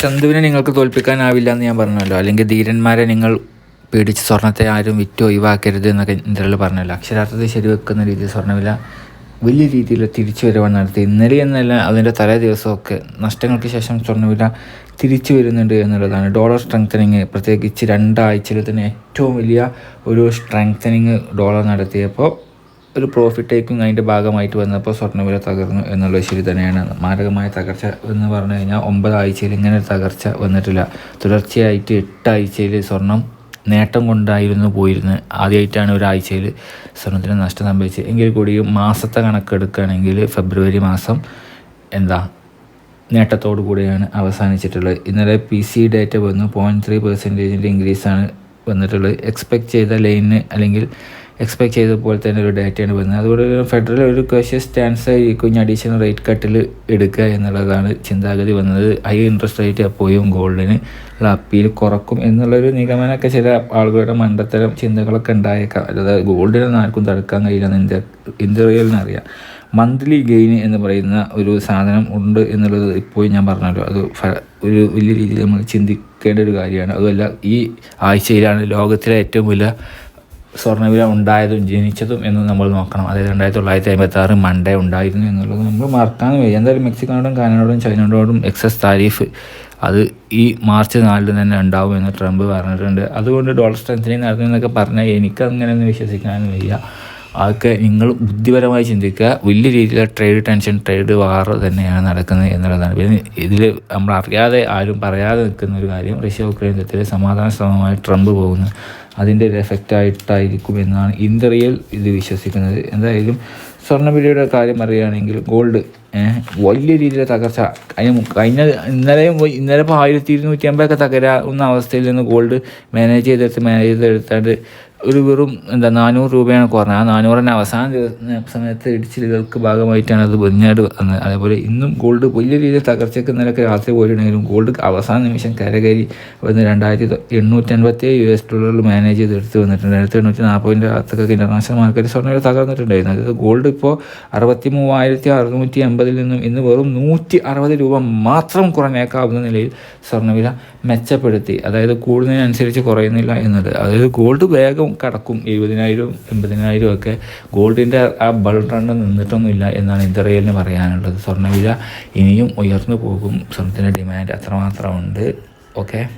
ചന്തുവിനെ നിങ്ങൾക്ക് തോൽപ്പിക്കാനാവില്ല എന്ന് ഞാൻ പറഞ്ഞല്ലോ. അല്ലെങ്കിൽ ധീരന്മാരെ നിങ്ങൾ പേടിച്ച് സ്വർണത്തെ ആരും വിറ്റ് ഒഴിവാക്കരുത് എന്നൊക്കെ ഇന്ത്യയിൽ പറഞ്ഞല്ലോ. അക്ഷരാർത്ഥത്തിൽ ശരിവെക്കുന്ന രീതിയിൽ സ്വർണവില വലിയ രീതിയിൽ തിരിച്ചു വരവാണ് നടത്തി ഇന്നലെ എന്നല്ല അതിന്റെ തലേ ദിവസമൊക്കെ നഷ്ടങ്ങൾക്ക് ശേഷം സ്വർണവില തിരിച്ചു വരുന്നുണ്ട് എന്നുള്ളതാണ്. ഡോളർ സ്ട്രെങ്തനിങ് പ്രത്യേകിച്ച് രണ്ടാഴ്ചയിൽ തന്നെ ഏറ്റവും വലിയ ഒരു സ്ട്രെങ്തനിങ് ഡോളർ നടത്തിയപ്പോൾ ഒരു പ്രോഫിറ്റ് ടേക്കിംഗ് അതിന്റെ ഭാഗമായിട്ട് വന്നപ്പോൾ സ്വർണവില തകർന്നു എന്നുള്ളത് ശരി തന്നെയാണ്. മാരകമായ തകർച്ച എന്ന് പറഞ്ഞു കഴിഞ്ഞാൽ ഒമ്പത് ആഴ്ചയിൽ ഇങ്ങനെ ഒരു തകർച്ച വന്നിട്ടില്ല. തുടർച്ചയായിട്ട് എട്ട് ആഴ്ചയിൽ സ്വർണം നേട്ടം കൊണ്ടായിരുന്നു പോയിരുന്നത്. ആദ്യമായിട്ടാണ് ഒരാഴ്ചയിൽ സ്വർണത്തിന് നഷ്ടം സംഭവിച്ചത്. എങ്കിൽ കൂടിയും മാസത്തെ കണക്കെടുക്കുകയാണെങ്കിൽ ഫെബ്രുവരി മാസം എന്താ നേട്ടത്തോടു കൂടിയാണ് അവസാനിച്ചിട്ടുള്ളത്. ഇന്നലെ പി സി ഡേറ്റ വന്നു. പോയിന്റ് ത്രീ പെർസെന്റേജിന്റെ ഇൻക്രീസാണ് വന്നിട്ടുള്ളത്. എക്സ്പെക്റ്റ് ചെയ്ത ലൈനിന് അല്ലെങ്കിൽ എക്സ്പെക്ട് ചെയ്ത പോലെ തന്നെ ഒരു ഡേറ്റയാണ് വരുന്നത്. അതുകൊണ്ട് ഫെഡറൽ ഒരു ക്വഷ്യസ് സ്റ്റാൻസ് ആയിരിക്കും അഡീഷണൽ റേറ്റ് കട്ടിൽ എടുക്കുക എന്നുള്ളതാണ് ചിന്താഗതി വന്നത്. ഹൈ ഇൻട്രസ്റ്റ് റേറ്റ് എപ്പോഴും ഗോൾഡിന് അപ്പീൽ കുറക്കും എന്നുള്ളൊരു നിഗമനമൊക്കെ ചില ആളുകളുടെ മണ്ടത്തരം ചിന്തകളൊക്കെ ഉണ്ടായേക്കാം. അതായത് ഗോൾഡിനൊന്നും ആർക്കും തടുക്കാൻ കഴിയില്ലെന്ന് ഇന്ത്യ ഇന്ത്യറിയലിന് അറിയാം. മന്ത്ലി ഗെയിൻ എന്ന് പറയുന്ന ഒരു സാധനം ഉണ്ട് എന്നുള്ളത് ഇപ്പോഴും ഞാൻ പറഞ്ഞല്ലോ. അത് ഒരു വലിയ രീതിയിൽ നമ്മൾ ചിന്തിക്കേണ്ട ഒരു കാര്യമാണ്. അതുമല്ല ഈ ആഴ്ചയിലാണ് ലോകത്തിലെ ഏറ്റവും വലിയ സ്വർണവില ഉണ്ടായതും ജനിച്ചതും എന്ന് നമ്മൾ നോക്കണം. അതായത് രണ്ടായിരത്തി തൊള്ളായിരത്തി അമ്പത്തി ആറ് മൺഡേ ഉണ്ടായിരുന്നു എന്നുള്ളത് നമ്മൾ മറക്കാൻ വയ്യ. എന്തായാലും മെക്സിക്കോടും കാനഡോടും ചൈനയോടും എക്സസ് താരീഫ് അത് ഈ മാർച്ച് നാലിന് തന്നെ ഉണ്ടാവും എന്ന് ട്രംപ് പറഞ്ഞിട്ടുണ്ട്. അതുകൊണ്ട് ഡോളർ സ്ട്രെങ്തനിങ് നടക്കുന്നതെന്നൊക്കെ പറഞ്ഞാൽ എനിക്കങ്ങനെയൊന്നും വിശ്വസിക്കാനും വയ്യ. അതൊക്കെ നിങ്ങൾ ബുദ്ധിപരമായി ചിന്തിക്കുക. വലിയ രീതിയിലുള്ള ട്രേഡ് ടെൻഷൻ ട്രേഡ് വാർ തന്നെയാണ് നടക്കുന്നത് എന്നുള്ളതാണ്. പിന്നെ ഇതിൽ നമ്മൾ അറിയാതെ ആരും പറയാതെ നിൽക്കുന്ന ഒരു കാര്യം റഷ്യ ഉക്രൈൻ യുദ്ധത്തിൽ സമാധാന ശ്രമമായി ട്രംപ് പോകുന്നു. അതിന്റെ ഒരു എഫക്റ്റായിട്ടായിരിക്കും എന്നാണ് ഇന്ത്യയിൽ ഇത് വിശ്വസിക്കുന്നത്. എന്തായാലും സ്വർണവിലയുടെ കാര്യം അറിയുകയാണെങ്കിൽ ഗോൾഡ് വലിയ രീതിയിലെ തകർച്ച. അതിന് കഴിഞ്ഞ ഇന്നലെയും ഇന്നലെ ഇപ്പോൾ ആയിരത്തി ഇരുന്നൂറ്റി അമ്പതൊക്കെ തകരാവുന്ന അവസ്ഥയിൽ നിന്ന് ഗോൾഡ് മാനേജ് ചെയ്തെടുത്ത് മാനേജ് ചെയ്തെടുത്താണ്ട് ഒരു വെറും എന്താ നാനൂറ് രൂപയാണ് കുറഞ്ഞത്. ആ നാനൂറിന്റെ അവസാന ദിവസം സമയത്ത് ഇടിച്ചിലുകൾക്ക് ഭാഗമായിട്ടാണ് അത് പിന്നീട് വന്നത്. അതേപോലെ ഇന്നും ഗോൾഡ് വലിയ രീതിയിൽ തകർച്ചയ്ക്ക് ഇന്നലെയൊക്കെ രാത്രി പോയിട്ടുണ്ടെങ്കിലും ഗോൾഡ് അവസാന നിമിഷം കരകരി വന്ന് രണ്ടായിരത്തി എണ്ണൂറ്റി അൻപത്തി യു എസ് ഡോളറിൽ മാനേജ് ചെയ്ത് എടുത്ത് വന്നിട്ടുണ്ട്. രണ്ടായിരത്തി എണ്ണൂറ്റി നാൽപ്പതിന്റെ അകത്തൊക്കെ ഇന്റർനാഷണൽ മാർക്കറ്റ് സ്വർണ തകർന്നിട്ടുണ്ടായിരുന്നു. അതായത് ഗോൾഡ് ഇപ്പോൾ അറുപത്തി മൂവായിരത്തി അറുന്നൂറ്റി അമ്പതിൽ നിന്നും ഇന്ന് വെറും നൂറ്റി അറുപത് രൂപ മാത്രം കുറഞ്ഞേക്കാവുന്ന നിലയിൽ സ്വർണവില മെച്ചപ്പെടുത്തി. അതായത് കൂടുന്നതിനനുസരിച്ച് കുറയുന്നില്ല എന്നത് അതായത് ഗോൾഡ് വേഗം കടക്കും എഴുപതിനായിരം എൺപതിനായിരവും ഒക്കെ ഗോൾഡിന്റെ ആ ബൾ റണ്ണ് നിന്നിട്ടൊന്നുമില്ല എന്നാണ് ഇന്ത്യറിയലിന് പറയാനുള്ളത്. സ്വർണവില ഇനിയും ഉയർന്നു പോകും. സ്വർണത്തിന്റെ ഡിമാൻഡ് അത്രമാത്രമുണ്ട്. ഓക്കെ